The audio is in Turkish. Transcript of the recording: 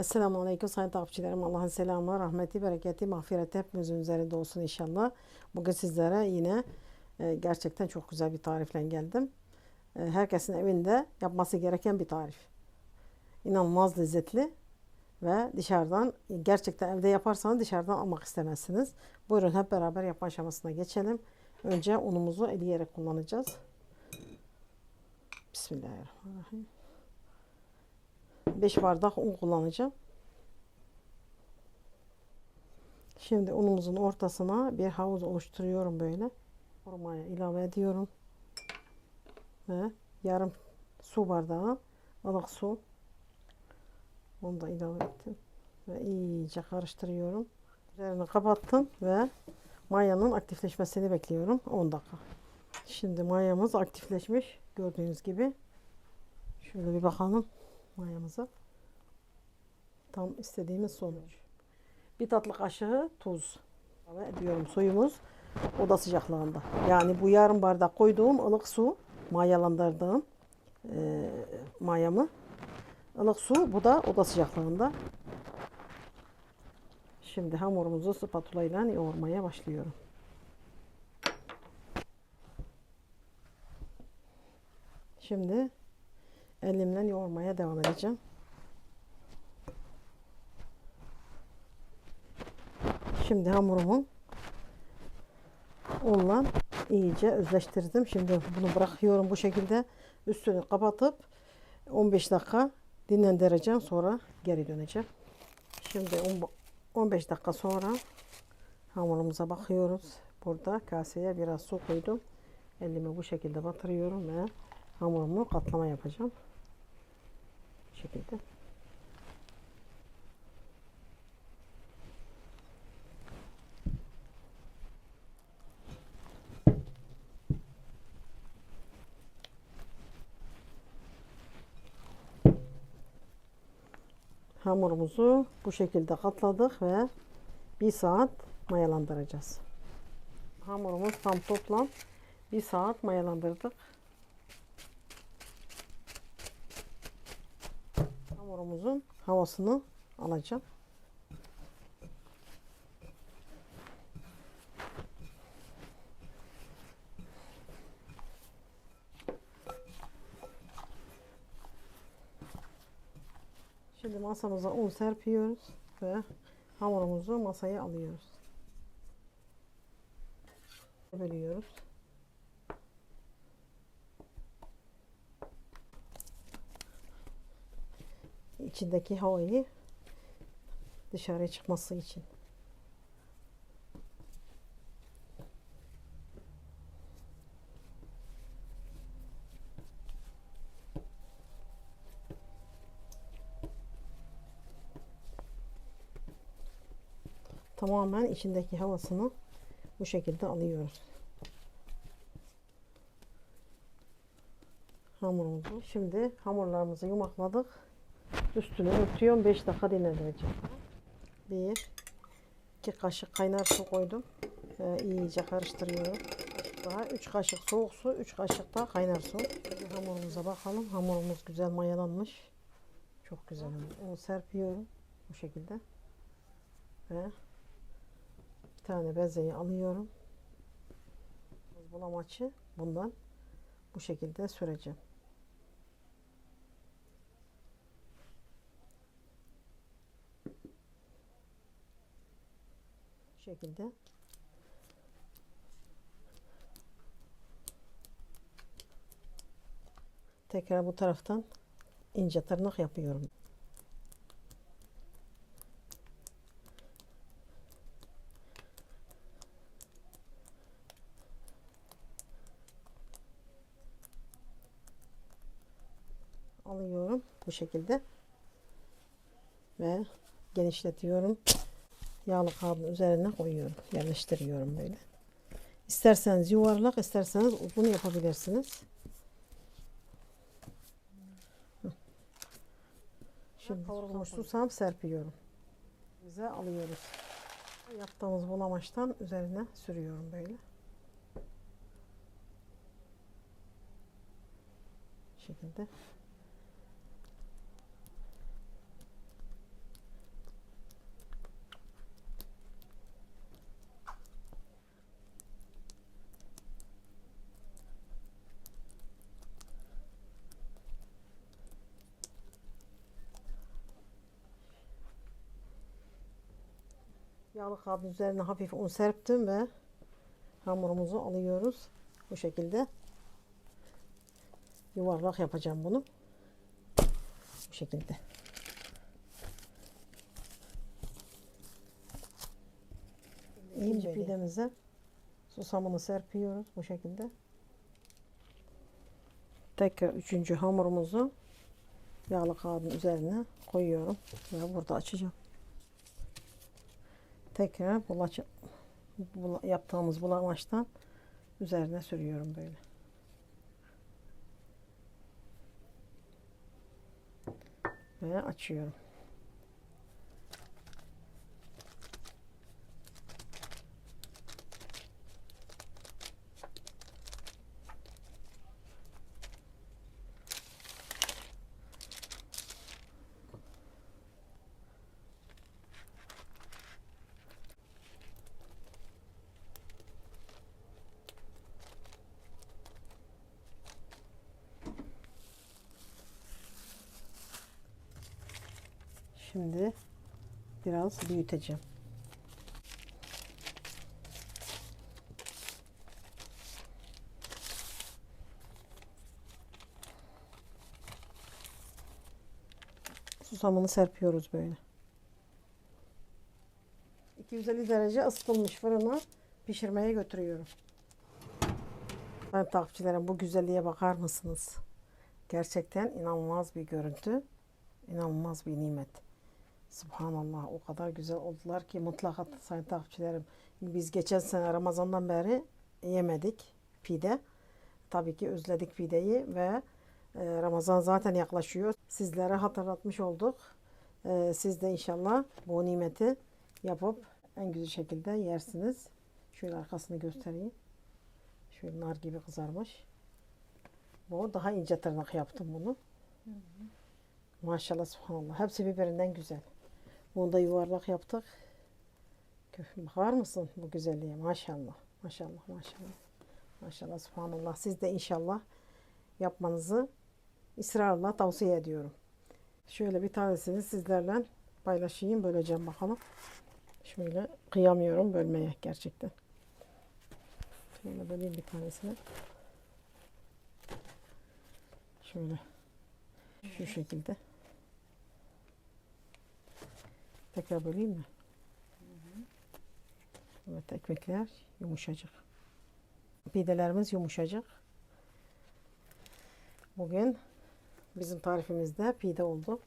Esselamu Aleyküm sayın takipçilerim. Allah'ın selamı, rahmeti, bereketi, mağfireti hepimizin üzerinde olsun inşallah. Bugün sizlere yine e, gerçekten çok güzel bir tarifle geldim. E, herkesin evinde yapması gereken bir tarif. İnanılmaz lezzetli ve dışarıdan gerçekten evde yaparsanız dışarıdan almak istemezsiniz. Buyurun hep beraber yapma aşamasına geçelim. Önce unumuzu eleyerek kullanacağız. Bismillahirrahmanirrahim. 5 bardak un kullanacağım. Şimdi unumuzun ortasına bir havuz oluşturuyorum böyle. Hurmaya ilave ediyorum. Ve yarım su bardağı ılık su. Onu da ilave ettim. Ve iyice karıştırıyorum. Üzerini kapattım ve mayanın aktifleşmesini bekliyorum 10 dakika. Şimdi mayamız aktifleşmiş gördüğünüz gibi. Şöyle bir bakalım mayamıza. Tam istediğimiz sonuç. Bir tatlı kaşığı tuz ilave ediyorum. Suyumuz oda sıcaklığında. Yani bu yarım bardak koyduğum ılık su mayalandırdığım e, mayamı ılık su bu da oda sıcaklığında. Şimdi hamurumuzu spatula ile yoğurmaya başlıyorum. Şimdi elimle yoğurmaya devam edeceğim. Şimdi hamurumu unla iyice özleştirdim. Şimdi bunu bırakıyorum bu şekilde. Üstünü kapatıp 15 dakika dinlendireceğim. Sonra geri döneceğim. Şimdi 15 dakika sonra hamurumuza bakıyoruz. Burada kaseye biraz su koydum. Elimi bu şekilde batırıyorum ve hamurumu katlama yapacağım. Şekilde. Hamurumuzu bu şekilde katladık ve bir saat mayalandıracağız. Hamurumuz tam toplam bir saat mayalandırdık. Hamurumuzun havasını alacağım. Şimdi masamıza un serpiyoruz ve hamurumuzu masaya alıyoruz. Bölüyoruz. İçindeki havayı dışarıya çıkması için. Tamamen içindeki havasını bu şekilde alıyoruz. Hamurumuzu. Şimdi hamurlarımızı yumakladık. Üstünü örtüyorum. 5 dakika dinlendireceğim. 1 2 kaşık kaynar su koydum. Ve iyice karıştırıyorum. Daha 3 kaşık soğuk su, 3 kaşık da kaynar su. Hamurumuza bakalım. Hamurumuz güzel mayalanmış. Çok güzel. Onu serpiyorum bu şekilde. Ve bir tane bezeyi alıyorum. Bulamaçı bundan bu şekilde süreceğim. Şekilde tekrar bu taraftan ince tırnak yapıyorum. alıyorum bu şekilde ve genişletiyorum yağlı kabın üzerine koyuyorum. Yerleştiriyorum böyle. İsterseniz yuvarlak, isterseniz uzun yapabilirsiniz. Şimdi kavrulmuş susam serpiyorum. Bize alıyoruz. Yaptığımız bulamaçtan üzerine sürüyorum böyle. Şekilde. Yağlı kabın üzerine hafif un serptim ve hamurumuzu alıyoruz. Bu şekilde yuvarlak yapacağım bunu. Bu şekilde. İkinci pidemize susamını serpiyoruz bu şekilde. Tekrar üçüncü hamurumuzu yağlı kağıdın üzerine koyuyorum ve burada açacağım. Tekrar bulaç, bula- yaptığımız bulamaçtan üzerine sürüyorum böyle. Ve açıyorum. Şimdi biraz büyüteceğim. Susamını serpiyoruz böyle. 250 derece ısıtılmış fırına pişirmeye götürüyorum. Ben takipçilerim bu güzelliğe bakar mısınız? Gerçekten inanılmaz bir görüntü. İnanılmaz bir nimet. Subhanallah o kadar güzel oldular ki mutlaka sayın takipçilerim. Biz geçen sene Ramazan'dan beri yemedik pide. Tabii ki özledik pideyi ve e, Ramazan zaten yaklaşıyor. Sizlere hatırlatmış olduk. E, Siz de inşallah bu nimeti yapıp en güzel şekilde yersiniz. Şöyle arkasını göstereyim. Şöyle nar gibi kızarmış. Bu daha ince tırnak yaptım bunu. Maşallah subhanallah. Hepsi birbirinden güzel. Bunu da yuvarlak yaptık. Bakar mısın bu güzelliğe? Maşallah. Maşallah maşallah. Maşallah subhanallah. Siz de inşallah yapmanızı ısrarla tavsiye ediyorum. Şöyle bir tanesini sizlerle paylaşayım. Böleceğim bakalım. Şöyle kıyamıyorum bölmeye gerçekten. Şöyle böleyim bir tanesini. Şöyle. Şu şekilde. Tekrar böleyim mi? Evet ekmekler yumuşacık. Pidelerimiz yumuşacık. Bugün bizim tarifimizde pide oldu.